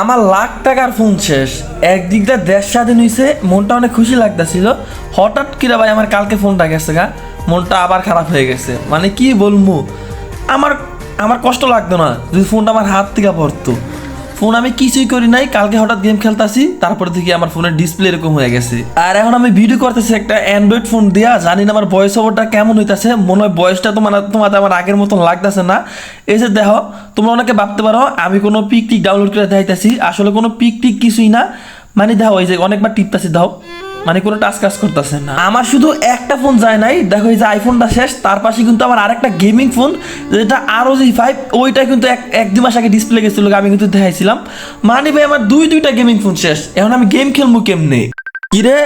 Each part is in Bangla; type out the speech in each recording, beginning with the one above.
আমার লাখ টাকার ফোন শেষ। একদিক দিয়ে দেশ স্বাধীন হয়েছে মনটা অনেক খুশি লাগতেছিল। হঠাৎ কিরা ভাই আমার কালকে ফোনটা গেছে গা, মনটা আবার খারাপ হয়ে গেছে। মানে কি বলব আমার আমার কষ্ট লাগতো না। যদি ফোনটা আমার হাত থেকে পড়তো। ফোন আমি কিছুই করি নাই, কালকে হঠাৎ গেম খেলতেছি, তারপর থেকে আমার ফোনের ডিসপ্লে এরকম হয়ে গেছে। আর এখন আমি ভিডিও করতেছি একটা অ্যান্ড্রয়েড ফোন দেয়া, জানি না আমার বয়স ওভারটা কেমন হইতাছে, মনে হয় বয়সটা তোমার তোমাদের আমার আগের মতন লাগতেছে না। এই যে দেখো, তোমরা অনেকে ভাবতে পারো, আমি কোনো পিক টিক ডাউনলোড করে দেখাইতেছি, আসলে কোনো পিক টিক কিছুই না। মানে দেখো ওই যে অনেকবার টিপতাছি, দাও। মানে কোনো টাচ কাজ করতেছে না। আমার শুধু একটা ফোন যায় নাই, দেখো এই যে আইফোনটা শেষ, তার পাশে কিন্তু আমার আরেকটা গেমিং ফোন যেটা আরও জি ফাইভ ওইটা কিন্তু এক এক দু মাস আগে ডিসপ্লে গেছিল, আমি কিন্তু দেখাইছিলাম। মানে ভাই, আমার দুই, দুইটা গেমিং ফোন শেষ, এখন আমি গেম খেলব কেমনে? কিরে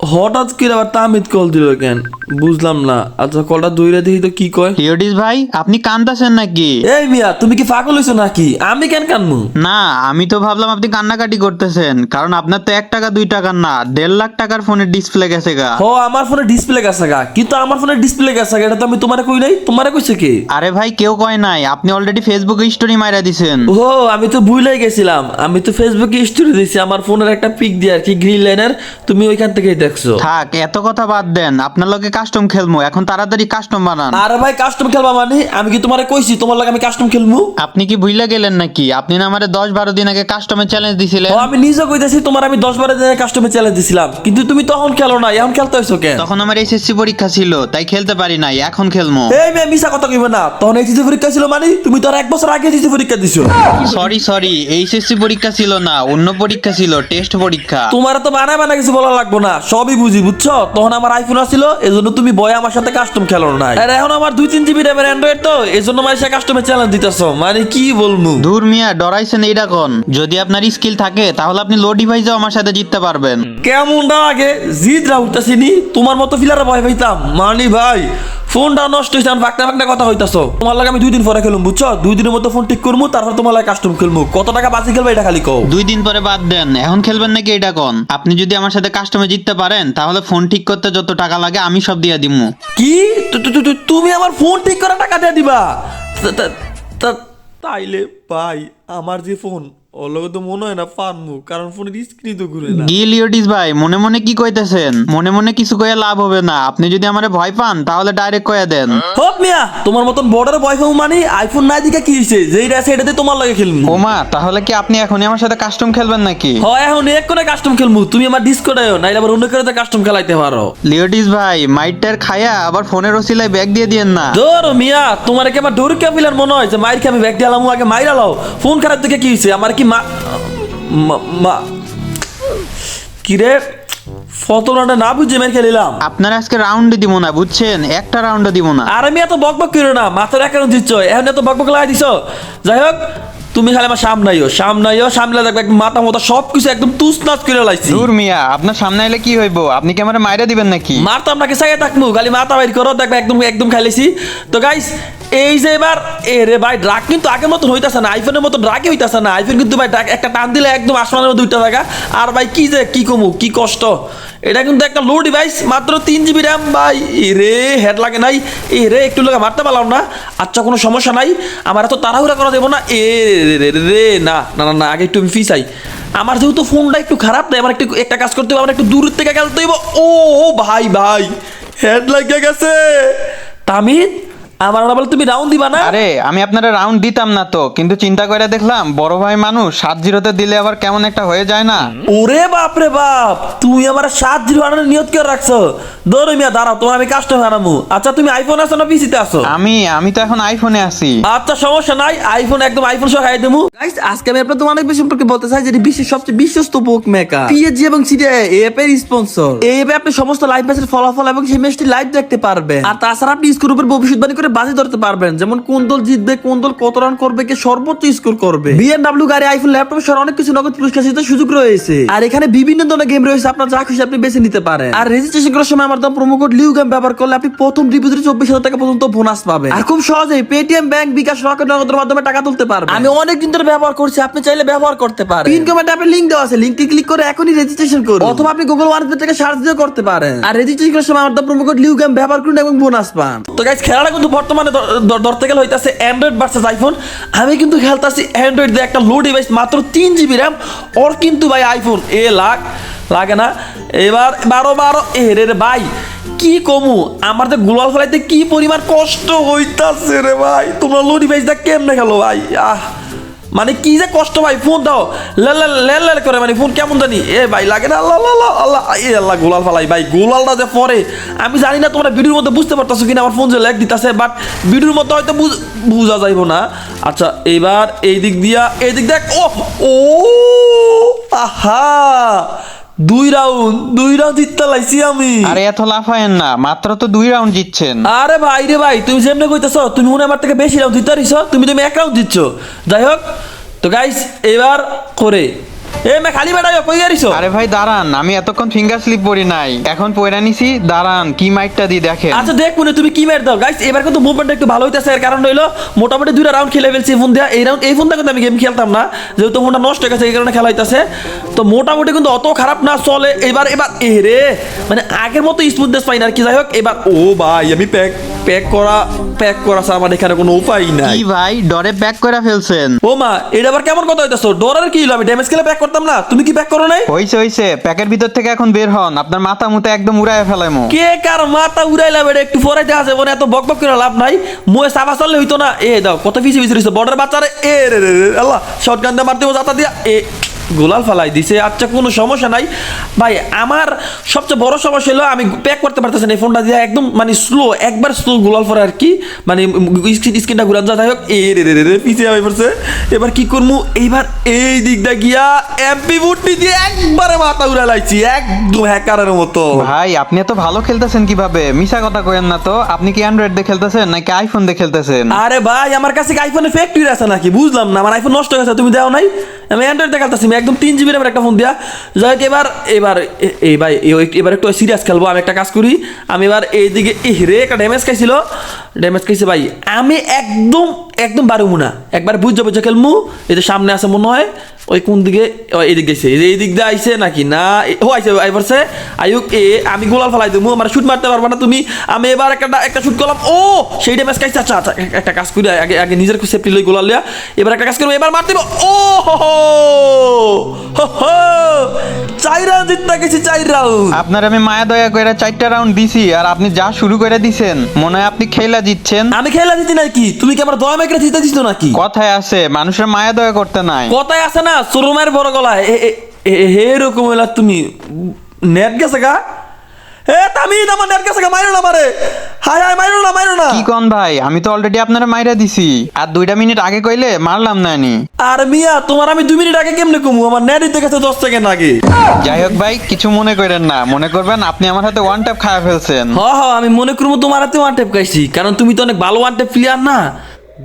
হঠাৎ করে আবার তামিদ কল দিল কেন? বুঝলাম না। আচ্ছা কলটা দইরে দেখি তো কি কয়? লিওডিস ভাই আপনি কান্দাছেন নাকি? এই মিয়া তুমি কি পাগল হইছো নাকি? আমি কেন কানমু? না আমি তো ভাবলাম আপনি কান্নাকাটি করতেছেন কারণ আপনার তো এক টাকা দুই টাকার না দেড় লাখ টাকার ফোনের ডিসপ্লে গেছে গা। হ আমার ফোনে ডিসপ্লে গেছে গা কিন্তু আমার ফোনে ডিসপ্লে গেছে গা এটা তো আমি তোমারে কই নাই? তোমারে কইছে কি? আরে ভাই কেউ কয় নাই আপনি অলরেডি ফেসবুকে স্টোরি মাইরা দিছেন। ও আমি তো ভুলাই গেছিলাম আমি তো ফেসবুকে স্টোরি দিছি আমার ফোনের একটা পিক দিয়ে আর কি গ্রিন লাইনের তুমি ওইখান থেকেই দেখছ? থাক এত কথা বাদ দেন। আপনার লগে কাস্টম খেলমু এখন তাড়াতাড়ি কাস্টম বানান। আরে ভাই কাস্টম খেলবা মানে? আমি কি তোমারে কইছি তোমার লাগে আমি কাস্টম খেলমু? আপনি কি ভুইলা গেলেন নাকি? আপনি না আমারে দশ বারো দিন আগে কাস্টমের চ্যালেঞ্জ দিছিলেন। ও আমি নিজে কইতাছি তোমার আমি দশ বারো দিনের কাস্টমে চ্যালেঞ্জ দিছিলাম। কিন্তু তুমি তখন খেলো না এখন খেলতে হইছো কেন? তখন আমার এসএসসি পরীক্ষা ছিল তাই খেলতে পারি নাই এখন খেলমু। এই মেয়ে মিশা কথা কইবে না। তখন এইচএসসি পরীক্ষা ছিল মানে? তুমি তো আর এক বছর আগে এইচএসসি পরীক্ষা দিছো। সরি সরি এইচএসসি পরীক্ষা ছিল না অন্য পরীক্ষা ছিল টেস্ট পরীক্ষা। তোমার তো বানায় বানা কিছু বলা লাগবো না। সবই বুঝি বুঝছ? তখন আমার আইফোন আছিল এজন্য তুমি বয় আমার সাথে কাস্টম খেলো না আর এখন আমার দুই তিন জিবি র্যামের অ্যান্ড্রয়েড তো এজন্য আমার সে কাস্টমে চ্যালেঞ্জ দিতেছো। মানে কি বলব? দূর মিয়া ডরাইছেন এইটা কোন? যদি আপনার স্কিল থাকে তাহলে আপনি লো ডিভাইসে আমার সাথে জিততে পারবেন। কেমনটা আগে? জিদ রাউতাছিনি তোমার মতো ফিলারে ভয় পাইতাম। মানি ভাই ফোনটা নষ্ট হয়েছে আমি ফাঁকটা ফাঁকটা কথা হইতাছো। তোমার লাগে আমি দুই দিন পরে খেলুম বুঝছ? দুই দিনের মতো ফোন ঠিক করব তারপর তোমার লাগে কাস্টম খেলব কত টাকা বাঁচি খেলব এটা খালি কও। দুই দিন পরে বাদ দেন এখন খেলবেন নাকি এটা কোন? আপনি যদি আমার সাথে কাস্টমে জিততে পারেন তাহলে ফোন ঠিক করতে যত টাকা লাগে আমি সব দিয়ে দিমু। কি? তু- তু- তু- তু- তুমি আমার ফোন ঠিক করে টাকা দিয়ে দিবা? তা- তা- তা- তাইলে ভাই আমার যে ফোন ওর লগে তো মনে হয় না পারমু কারণ ফোনের স্ক্রিন তো ঘুরে না। গিলিওডিস ভাই মনে মনে কি কইতেছেন? মনে মনে কিছু কয়ে লাভ হবে না। আপনি যদি আমারে ভয় পান তাহলে ডাইরেক্ট কয়ে দেন। মিয়া তোমার মতন বর্ডার মানে আইফোন নাই দিকে কি হইছে? আছে এটাতে তোমার লাগে খেলমু। ওমা তাহলে কি আপনি এখনই আমার সাথে কাস্টম খেলবেন নাকি? হয় এখন এক করে কাস্টম খেলমু। তুমি আমার ডিসকোডায়ও নাইলে আবার অন্য করে কাস্টম খেলাইতে পারো। লিওডিস ভাই মাইটটার খায়া আবার ফোনের ওসিলায় ব্যাগ দিয়ে দিয়েন না। ধরো মিয়া তোমার কি আমার ডোর ক্যাপিলার মনে হয় যে মাইর কি আমি ব্যাগ দিলাম আগে মাইরা লাও। ফোন খারাপ দিকে কি হইছে? আমার কি মা মা- কিরে ফতোনাটা না বুঝে মেরে খেলিলাম। আপনার আজকে রাউন্ডে দিব না বুঝছেন? একটা রাউন্ডে দিব না। আর আমি এত বকবক বক করো না মাথার একারণ দিচ্ছ। এখন এত বকবক বক লাগাই দিছ। যাই হোক তুমি খালি আমার সামনাইও সামনাইও সামনে আইও সামনে দেখবে একদম মাথা মতো সব কিছু একদম তুস নাচ করে লাইছি। দূর মিয়া আপনার সামনে এলে কি হইব? আপনি কি আমার মাইরা দিবেন নাকি? মারতাম আপনাকে চাইয়ে থাকব খালি মাথা বাইর করো দেখবে একদম একদম খাইলেছি তো গাইস এই যে এবার, এ রে ভাই ড্রাগ কিন্তু আগের মতন হইতাছে না আইফোনের মতো ড্রাগই হইতাছে না। আইফোন কিন্তু ভাই ড্রাগ একটা টান দিলে একদম আসমানের মধ্যে দুইটা থাকা। আর ভাই, কি যে, কি কমু, কি কষ্ট। এটা কিন্তু একটা লো ডিভাইস মাত্র তিন জিবি র্যাম ভাই রে হেড লাগে নাই। এ রে, একটু লোকে মারতে পারলাম না। আচ্ছা কোনো সমস্যা নাই। আমার এত তাড়াহুড়া করা দেবো না। এ রে রে না না না আগে একটু ফিসাই আমার যেহেতু ফোনটা একটু খারাপ, তাই আমার একটু, একটা কাজ করতে হবে, আমার একটু দূরের থেকে খেলতে হইব ও, ভাই ভাই হেড লাগিয়ে গেছে। তামিদ আমার না বলে তুমি রাউন্ড দিবা না? আরে আমি আপনারা রাউন্ড দিতাম না তো কিন্তু চিন্তা করে দেখলাম বড় ভাই মানুষ সাত জিরোতে দিলে আবার কেমন একটা হয়ে যায় না। ওরে বাপ রে বাপ তুমি আমার সাত জিরো আনার নিয়ত করে রাখছো। দৌড়ে মিয়া দাঁড়াও তোমার আমি হারামু আচ্ছা তুমি আইফোন আছো না পিসিতে আছো? আমি আমি তো এখন আইফোনে আছি। আচ্ছা সমস্যা নাই আইফোন একদম আইফোন সহ খাই দেবো গাইস আজকে আমি আপনাদের অনেক বেশি সম্পর্কে বলতে চাই যেটি বিশ্বের সবচেয়ে বিশ্বস্ত বুক মেকার পিএজি এবং সিডিআই এই অ্যাপের স্পন্সর এই অ্যাপে আপনি সমস্ত লাইভ ম্যাচের ফলাফল এবং সেই ম্যাচটি লাইভ দেখতে পারবেন। আর তাছাড়া আপনি স্কোর উপর ভবিষ্যৎবাণী করে বাজি ধরতে পারবেন। যেমন কোন দল জিতবে কোন দল কত রান করবে কে সর্বোচ্চ স্কোর করবে। বিএনডব্লিউ গাড়ি আইফোন ল্যাপটপ সহ অনেক কিছু নগদ পুরস্কার জিতার সুযোগ রয়েছে। আর এখানে বিভিন্ন ধরনের গেম রয়েছে আপনার যা খুশি আপনি বেছে নিতে পারেন। আর রেজিস্ট্রেশন করার সময় আমার দাম প্রোমো কোড লিউ গেম ব্যবহার করলে আপনি প্রথম ডিপোজিটে চব্বিশ হাজার টাকা পর্যন্ত বোনাস পাবেন। আর খুব সহজেই পেটিএম ব্যাংক বিকাশ রকেট নগদের মাধ্যমে টাকা তুলতে পারবেন। আমি অনেক দিন ধরে ব্যবহার করছি আপনি চাইলে ব্যবহার করতে পারেন। পিন কমেন্টে আপনি লিংক দেওয়া আছে লিংকে ক্লিক করে এখনই রেজিস্ট্রেশন করুন। অথবা আপনি গুগল ওয়ান থেকে সার্চ দিয়ে করতে পারেন। আর রেজিস্ট্রেশন করার সময় আমার দাম প্রোমো কোড লিউ গেম ব্যবহার করুন এবং বোনাস পান। তো গাইস খেলাটা কিন্তু বর্তমানে ধরতে গেলে হইতাছে অ্যান্ড্রয়েড ভার্সেস আইফোন আমি কিন্তু খেলতেছি অ্যান্ড্রয়েড দিয়ে একটা লো ডিভাইস মাত্র তিন জিবি র্যাম ওর কিন্তু ভাই আইফোন এ লাগ, লাগে না। এবার বারো বারো, এ রে রে ভাই, কি কমু? আমার যে গোলাল ফলাইতে কি পরিমাণ কষ্ট হইতাছে রে ভাই। তোমরা লো ডিভাইস দা কেমনে খেলো ভাই? আহ। মানে কি যে কষ্ট ভাই, ফোন দাও। লেল করে মানে ফোন কেমন জানি। এ ভাই, লাগে না, আল্লাহ আল্লাহ আল্লাহ এ আল্লাহ, গোলাল ফালাই ভাই, গোলালটা যে পরে। আমি জানি না তোমরা ভিডিওর মধ্যে বুঝতে পারতেছো কিনা, আমার ফোন যে লেগ দিতেছে বাট ভিডিওর মধ্যে হয়তো বুঝা যাইব না। আচ্ছা এবার এই দিক দিয়া, এই দিক দেখ ও ও, আহা! দুই রাউন্ড দুই রাউন্ড জিততে লাইছি আমি। আরে এত লাফায়েন না মাত্র তো দুই রাউন্ড জিতছেন। আরে ভাই রে ভাই তুমি যেমনে কইতাছো তুমি মনে আমার থেকে বেশি রাউন্ড দিতে তুমি তুমি এক রাউন্ড জিতছো। যাই হোক তো গাইস এবার করে। এ মে খালি বেড়াই কই গাড়িছো আরে ভাই দাঁড়ান আমি এতক্ষণ ফিঙ্গার স্লিপ পরি নাই। এখন পয়রা নিছি দাঁড়ান কি মাইকটা দি দেখেন। আচ্ছা দেখ মনে তুমি কি মেরে দাও? গাইস এবার কিন্তু মুভমেন্ট একটু ভালো হইতেছে এর কারণ হইল মোটামুটি দুইটা রাউন্ড খেলে ফেলছি ফোন দিয়া। এই রাউন্ড এই ফোনটা কিন্তু আমি গেম খেলতাম না যেহেতু ফোনটা নষ্ট হয়ে গেছে এই কারণে খেলা হইতাছে। তো মোটামুটি কিন্তু অত খারাপ না চলে। এবার এবার এ রে মানে আগের মতো স্মুথনেস পাই না আর কি যাই হোক এবার ও ভাই আমি প্যাক প্যাক করা প্যাক করা ছাড়া আমার এখানে কোনো উপায় নাই। কি ভাই ডরে ব্যাক করে ফেলছেন। ও মা এটা আবার কেমন কথা হইতাছো? ডরার কি হলো আমি ড্যামেজ খেলে ব্যাক করতাম না? তুমি কি প্যাক করো নাই? হইছে হইছে। প্যাকের ভিতর থেকে এখন বের হন। আপনার মাথা মুতে একদম উড়ায় ফেলামো কে কার মাথা উড়াইলা বেড়ে? একটু পরাইতে আছে মানে এত বক বক করে লাভ নাই। মুয়ে সাবা চললে হইতো না। এ দাও কত পিছিয়ে পিছিয়ে রইছে। বর্ডার বাচ্চারে এ রে রে রে আল্লাহ। শটগান দিয়ে মারতে যাতা দিয়া। এ গোলাল ফালাই দিছে আচ্ছা কোনো সমস্যা নাই। ভাই আমার সবচেয়ে বড় সমস্যা হলো আমি প্যাক করতে পারতেছি না এই ফোনটা দিয়ে একদম মানে স্লো একবার স্লো গোলাল ফরে আর কি মানে স্ক্রিনটা ঘুরান যা যাই হোক এ রে রে রে পিছিয়ে হয়ে পড়ছে। এবার কি করব? এইবার এই দিকটা গিয়া এমপি বুটটি দিয়ে একবারে মাথা উড়াই লাইছি একদম হ্যাকারের মতো। ভাই আপনি এত ভালো খেলতেছেন কীভাবে? মিশা কথা কইেন না তো। আপনি কি অ্যান্ড্রয়েড দিয়ে খেলতেছেন নাকি আইফোন দিয়ে খেলতেছেন? আরে ভাই আমার কাছে আইফোনের ফ্যাক্টরি আছে নাকি? বুঝলাম না আমার আইফোন নষ্ট হয়ে গেছে তুমি দাও নাই। আমি অ্যান্ড্রয়েড দেখাতেছি আমি একদম তিন জিবি একটা ফোন দিয়া। যাই এবার এবার এই ভাই এবার একটু সিরিয়াস খেলব। আমি একটা কাজ করি। আমি এবার এইদিকে এই রে, একটা ড্যামেজ খাইছিল। ড্যামেজ খাইছে ভাই। আমি একদম একদম বারুমু না একবার বুঝছ বুঝছ খেলমু। এই যে সামনে আছে মনে হয়, ওই কোন দিকে এই দিক গেছে। এই দিক দিয়ে আইছে নাকি? না ও আইছে আইবারছে আয়ুক এ, আমি গোলাল ফেলাই দেবো। আমার শুট মারতে পারব না তুমি। আমি এবার একটা একটা শুট করলাম। ও, সেই ড্যামেজ খাইছে। আচ্ছা আচ্ছা একটা কাজ করি আগে আগে নিজের সেফটি লই গোলাল লিয়া এবার একটা কাজ করব। এবার মারতে। ও, হো হো গেছি চাই আপনার আমি মায়া দয়া করে চারটা রাউন্ড দিছি, আর আপনি যা শুরু করে দিছেন, মনে হয় আপনি খেলা জিতছেন আমি খেলা দিতে নাকি তুমি কি আমার দয়া মেকরে দিতে দিছো নাকি? কথায় আছে মানুষের মায়া দয়া করতে নাই। কথায় আছে না সুরুমের বড় গলা হে এরকম হইলা তুমি। নেট গেছে গা? এ তামিদ আমার নেট গেছে মাইরো না মারে হাই হাই মাইরো না মাইরো না। কি কন ভাই আমি তো অলরেডি আপনারা মাইরা দিছি। আর দুইটা মিনিট আগে কইলে মারলাম না নি আর মিয়া তোমার আমি দুই মিনিট আগে কেমনে কমু? আমার নেট দিতে গেছে দশ সেকেন্ড আগে। যাই হোক ভাই কিছু মনে করেন না। মনে করবেন আপনি আমার হাতে ওয়ান ট্যাপ ফেলছেন। হ হ আমি মনে করব তোমার হাতে ওয়ান খাইছি। কারণ তুমি তো অনেক ভালো ওয়ান টেপ প্লেয়ার না।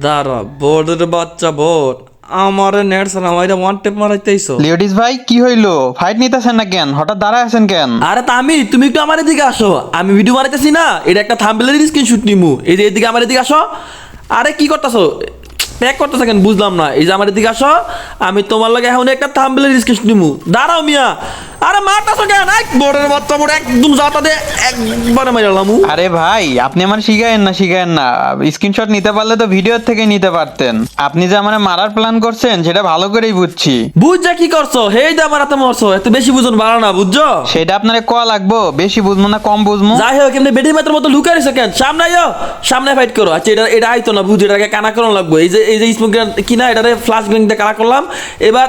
দাঁড়া বোর্ডের বাচ্চা বোর্ড আমার নেট সালাম এটা ওয়ান টেপ মারাইতেইছো। লিওডিস ভাই কি হইল? ফাইট নিতেছেন না কেন? হঠাৎ দাঁড়ায় আছেন কেন? আরে তামি তুমি একটু আমার এদিকে আসো। আমি ভিডিও মারাইতেছি না এটা একটা থাম্বেলের স্ক্রিনশট নিমু। এই যে এদিকে আমার এদিকে আসো। আরে কি করতেছো? প্যাক করতেছে কেন? বুঝলাম না। এই যে আমার এদিকে আসো। আমি তোমার লাগে এখন একটা থাম্বেলের স্ক্রিনশট নিমু। দাঁড়াও মিয়া। আরে মারতাছো কেন এক বড়ের বাচ্চা বড় একদম যাতা দে একবারে মাইরালাম আরে ভাই আপনি আমার শিখায়েন না শিখায়েন না। স্ক্রিনশট নিতে পারলে তো ভিডিও থেকে নিতে পারতেন। আপনি যে আমার মারার প্ল্যান করছেন সেটা ভালো করেই বুঝছি। বুঝ কি করছ হেই দা আমার মরছো এত বেশি বুঝুন ভালো না বুঝছ? সেটা আপনার ক লাগবো বেশি বুঝব না কম বুঝব? যাই হোক এমনি মাত্র মতো লুকাই কেন? সামনে আইও সামনে ফাইট করো। আচ্ছা এটা এটা আইতো না বুঝ এটাকে কানা করো লাগবো। এই যে এই যে স্মোক কিনা এটারে ফ্লাশ গ্যাং দিয়ে কানা করলাম। এবার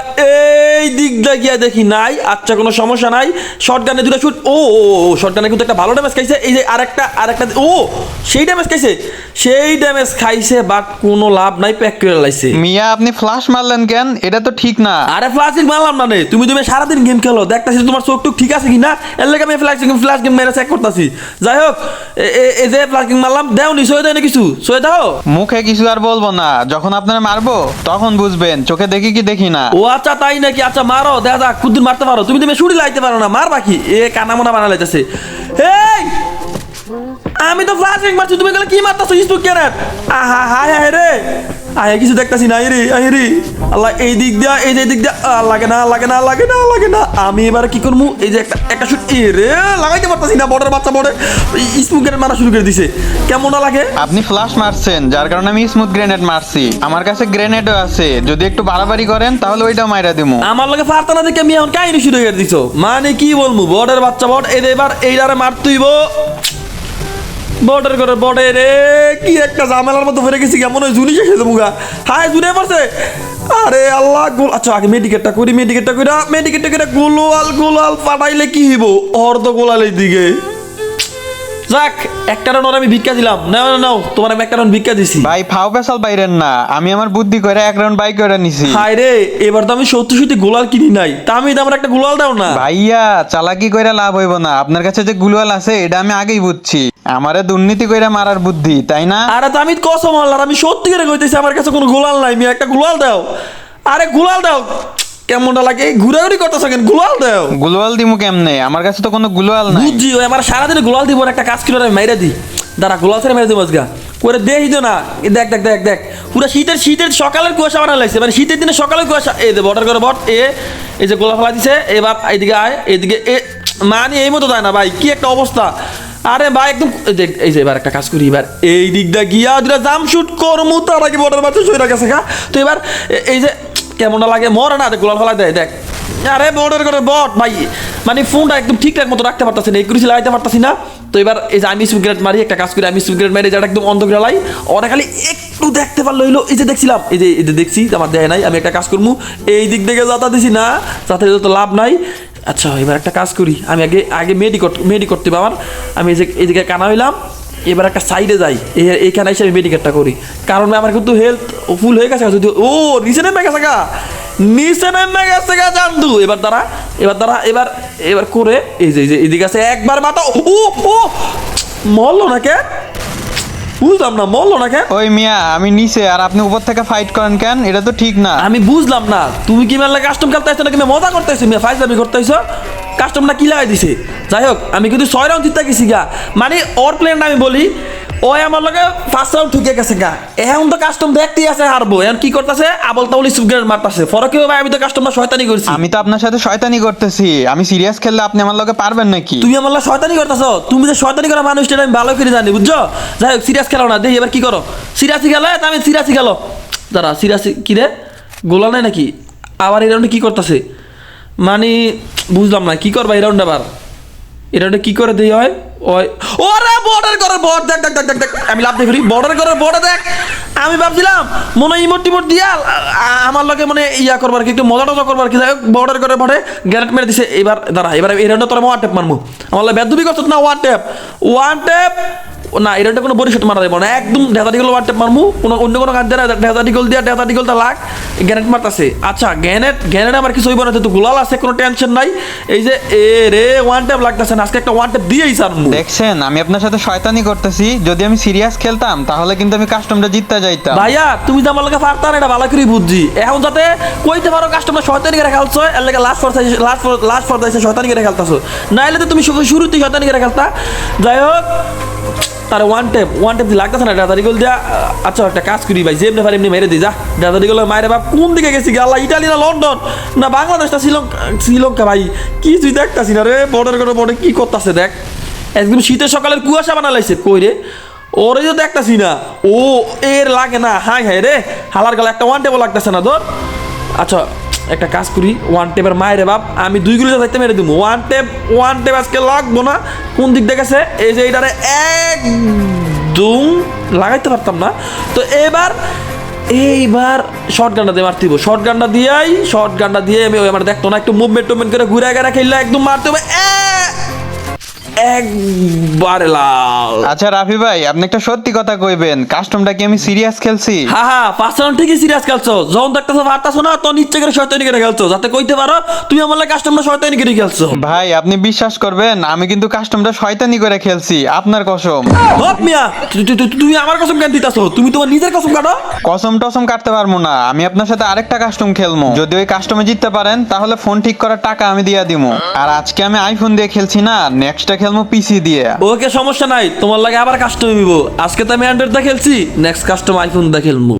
এই দিকটা গিয়া দেখি নাই আচ্ছা কোনো সমস্যা নাই। শর্ট গানে দুটো শুট ও ও শর্ট গানে কিন্তু একটা ভালো ড্যামেজ খাইছে। এই যে আরেকটা আরেকটা ও সেই ড্যামেজ খাইছে। সেই ড্যামেজ খাইছে বাট কোনো লাভ নাই প্যাক করে লাইছে। মিয়া আপনি ফ্লাশ মারলেন কেন? এটা তো ঠিক না। আরে ফ্লাশিং মারলাম না রে তুমি তুমি সারাদিন গেম খেলো। দেখতেছি তোমার চোখ টুক ঠিক আছে কি না এর লেগে আমি ফ্লাশিং ফ্লাশ গেম মেরে চেক করতেছি। যাই হোক এই যে ফ্লাশিং মারলাম দেও নি সয়ে দেয় না কিছু? সয়ে দাও মুখে কিছু আর বলব না। যখন আপনারা মারবো তখন বুঝবেন। চোখে দেখি কি দেখি না। ও আচ্ছা তাই নাকি? আচ্ছা মারো দেখা যাক কুদ্দিন মারতে পারো। তুমি তুমি শুড়ি লাইতে পারো না মার বাকি এ কানা মোনা বানা লাইতেছে। এই! আমি তো ফ্লাশ মারছি, তুমি গেলে কি মারতাছো, স্পুক কেন আহা, হায় হায় রে! আয় কিছু দেখতাছি না রে আয় রে আল্লাহ এই দিক দিয়া এই যে দিক দিয়া। লাগে না লাগে না লাগে না লাগে না। আমি এবার কি করব এই যে একটা একটা শুট এ রে লাগাইতে পারতাছি না বড়ের বাচ্চা বড়ে স্পুক ক্যারেট মারা শুরু করে দিছে। কেমন লাগে? আপনি ফ্লাশ মারছেন যার কারণে আমি স্মুথ গ্রেনেড মারছি। আমার কাছে গ্রেনেডও আছে। যদি একটু বাড়াবাড়ি করেন তাহলে ওইটাও মাইরা দিমু। আমার লগে পারতা না দেখে আমি এখন কাহিনী শুরু করে দিছো। মানে কি বলব বড়ের বাচ্চা বড় এই এবার এইটারে মারতুইব। বর্ডার করে বর্ডে রে কি একটা ঝামেলার মতো ফেরে গেছি কেমন হয় জুনি শেষ মুগা হায় জুনে পড়ছে আরে আল্লাহ গোল আচ্ছা আগে মেডিকেটটা করি মেডিকেটটা করি মেডিকেটটা করে গোলাল গোলাল পাঠাইলে কি হইব? অর্ধ গোলালের দিকে। যাক একটা রান আমি ভিক্ষা দিলাম। নাও নাও, নাও তোমার আমি একটা রান ভিক্ষা দিছি। ভাই ফাও পেশাল বাইরেন না। আমি আমার বুদ্ধি করে এক রাউন্ড বাইক করে নিছি। হায় রে এবার তো আমি সত্যি সত্যি গোলাল কিনি নাই। তা আমি আমার একটা গোলাল দাও না। ভাইয়া চালাকি কইরা লাভ হইব না। আপনার কাছে যে গুলওয়াল আছে এটা আমি আগেই বুঝছি। আমারে দুর্নীতি কইরা মারার বুদ্ধি তাই না? আরে তো আমি কসম আল্লাহ আমি সত্যি করে কইতেছি আমার কাছে কোনো গোলাল নাই আমি একটা গোলাল দাও। আরে গোলাল দাও কেমনটা লাগে? ঘুরাঘুরি করতেছ কেন? গোলাল দাও। গুলওয়াল দিমু কেমনে? আমার কাছে তো কোনো গুলওয়াল নাই। ওই আমার সারাদিন গোলাল দিব একটা কাজ কিলো আমি মাইরা দিই। দাঁড়া গোলাল ছেড়ে মেরে দিব আজগা করে দেই তো না। দেখ দেখ দেখ দেখ। পুরো শীতের শীতের সকালের কুয়াশা বানা লাগছে মানে শীতের দিনে সকালের কুয়াশা। এই দে বর্ডার করে বট এ এই যে গোলা ফেলা দিছে এবার এইদিকে আয় এইদিকে এ মানে এই মতো দেয় না ভাই কি একটা অবস্থা। আরে ভাই, একদম দেখ এই যে এবার একটা কাজ করি, এবার এই দিকটা গিয়া দুটা জাম শুট করমু, তার আগে বর্ডার বাচ্চা সইরা গেছে গা। তো এবার এই যে, কেমনটা লাগে? মরে না গোলাল ফেলা দেয় দেখ। আরে বর্ডার করে বট, ভাই। মানে ফোনটা একদম ঠিকঠাক মতো রাখতে পারতাছি না, এই করেছি লাগাইতে পারতাছি না। তো এবার এই যে, আমি সিগারেট মারি, একটা কাজ করি, আমি সিগারেট মারি, যেটা একদম অন্ধ করে লাই। ওরা খালি একটু দেখতে পারল, হইল, এই যে দেখছিলাম, এই যে এই যে দেখছি, আমার দেয় নাই, আমি একটা কাজ করব এই দিক থেকে যাতা দিছি না যাতে তো লাভ নাই। আচ্ছা এবার একটা কাজ করি। আমি আগে আগে মেডি মেডি করতে আমার। আমি এই যে এইদিকে কানা হইলাম, এবার একটা সাইডে যাই। এইখানে এসে আমি মেডিকেটটা করি। কারণ আমার কিন্তু হেলথ ফুল হয়ে গেছে। যদি ও, নিচে নেমে গেছে গা। নিচে নেমে গেছে গা জানতু। এবার দাঁড়া এবার দাঁড়া, এবার এবার করে, এই যে, এই এদিকে আছে একবার মাথা। ও ও, মরলো কে বুঝলাম না মরলো না কে ওই মিয়া আমি নিচে আর আপনি উপর থেকে ফাইট করেন কেন? এটা তো ঠিক না। আমি বুঝলাম না তুমি কি মেলা কাস্টম খেলতে আসছো নাকি? মজা করতে আসছো মেয়ে ফাইজলামি করতে আসছো কাস্টমটা কি লাগাই দিছে? যাই হোক আমি কিন্তু ছয় রাউন্ড জিততে গেছি গা। মানে ওর প্লেনটা আমি বলি ওই আমার লগে ফার্স্ট রাউন্ড ঠুকে গেছে গা। এখন তো কাস্টম দেখতেই আছে হারবো। এখন কি করতেছে? আবল তাবলি সুগ্রেড মারতাছে। ফরক কি ভাই আমি তো কাস্টমটা শয়তানি করছি। আমি তো আপনার সাথে শয়তানি করতেছি। আমি সিরিয়াস খেললে আপনি আমার লগে পারবেন নাকি? তুমি আমার লগে শয়তানি করতেছো? তুমি যে শয়তানি করা মানুষটা আমি ভালো করে জানি বুঝছ? যাই হোক সিরিয়াস খেলো না। দেখি এবার কি করো? সিরিয়াসই গেলে তা আমি সিরিয়াসই গেল দাঁড়া সিরিয়াস কি রে? গোলা নাই নাকি? আবার এই রাউন্ডে কি করতেছে? মানে বুঝলাম না কি করবা এই রাউন্ডে আবার? এই রাউন্ডে কি করে দেই হয়? ওই, ওরে বর্ডার করে বর্ড দেখ দেখ দেখ দেখ দেখ, আমি লাভ দেখি বর্ডার করে বর্ডার দেখ, আমি ভাবছিলাম, মনে ইমোট টিমোট দিয়া আমার লগে মানে ইয়া করবার কি, একটু মজা টজা করবার কি বর্ডার করে বর্ডে গ্যারেট মেরে দিছে। এবার দাঁড়া, এবার এই রাউন্ডে তোর ওয়ান ট্যাপ মারমু। আমার লাগে বেদবি করছত না, ওয়ান টেপ ওয়ান টেপ না রাউন্ডে কোনো বডি মারা যাবে না। একদম ডিগল ওয়ান টেপ মারমু কোনো অন্য কোনো কাজ দেয় ডেটা ডিগল দিয়া ডেটা ডিগলটা লাগ গ্যানেট মারতাছে। আচ্ছা গ্যানেট গ্যানেট আমার কিছু হইব না তো গোলাল আছে কোনো টেনশন নাই। এই যে এ রে ওয়ান টেপ লাগতেছে না আজকে একটা ওয়ান টেপ দিয়েই সারমু দেখছেন আমি আপনার সাথে শয়তানি করতেছি যদি আমি সিরিয়াস খেলতাম তাহলে কিন্তু আমি কাস্টমটা জিততে যাইতাম। ভাইয়া তুমি তো আমার লোকে পারতা না এটা ভালো করে বুঝছি। এখন যাতে কইতে পারো কাস্টমার শয়তানি করে খেলছো এর লাগে last for last for last for দাইছে শয়তানি করে খেলতাছো। নাইলে তো তুমি শুরুতেই শয়তানি করে খেলতা। যাই হোক তার ওয়ান টেপ ওয়ান টেপ লাগতেছে না দাদা রিগল দিয়া আচ্ছা একটা কাজ করি ভাই যেমনি পারি এমনি মেরে দিই যা। দাদা রিগল মায়ের বাপ কোন দিকে গেছি আল্লাহ, ইটালি না লন্ডন? না বাংলাদেশ না শ্রীলঙ্কা শ্রীলঙ্কা ভাই কি তুই দেখতাছি না রে বর্ডার করে বর্ডার কি করতেছে দেখ। একদম শীতের সকালের কুয়াশা বানালাইছে, কই রে? ওরে তো দেখতাছি না। ও, এর লাগে না, হাই হাই রে। হালার গালে একটা ওয়ান টেবল লাগতেছে না তোর। আচ্ছা একটা কাজ করি ওয়ান টেপের মায়ের বাপ, আমি দুই গুলো যাতে মেরে দিব ওয়ান টেপ ওয়ান টেপ আজকে লাগবো না। কোন দিক দেখেছে এই যে এইটারে একদম লাগাইতে পারতাম না। তো এবার, এইবার শর্ট গানটা দিয়ে মারতে শর্ট গানটা দিয়েই শর্ট গানটা দিয়ে আমি ওই আমার দেখতো না, একটু মুভমেন্ট টুভমেন্ট করে ঘুরে গেরা খেললে একদম মারতে হবে একবারে লাল। আচ্ছা রাফি ভাই আপনি একটা সত্যি কথা কইবেন। কাস্টমটা কি আমি সিরিয়াস খেলছি? হ্যাঁ হ্যাঁ পাঁচ রাউন্ড ঠিকই সিরিয়াস খেলছো। যখন দেখতেছো পারতাছো না তখন ইচ্ছে করে শয়তানি করে খেলছো। যাতে কইতে পারো তুমি আমার লাগে কাস্টমার শয়তানি করে খেলছো। ভাই আপনি বিশ্বাস করবেন আমি কিন্তু কাস্টমটা শয়তানি করে খেলছি। আপনার কসম। হপ মিয়া তুমি আমার কসম কেন দিতাছো? তুমি তোমার নিজের কসম কাটো। কসম টসম কাটতে পারব না। আমি আপনার সাথে আরেকটা কাস্টম খেলব। যদি ওই কাস্টমে জিততে পারেন তাহলে ফোন ঠিক করার টাকা আমি দিয়ে দিবো আর আজকে আমি আইফোন দিয়ে খেলছি না নেক্সটটা খেলব পিসি দিয়ে। ওকে সমস্যা নাই, তোমার লাগে আবার কাস্টম আজকে তো আমি অ্যান্ড্রয়েড খেলছি নেক্সট কাস্টম আইফোন দা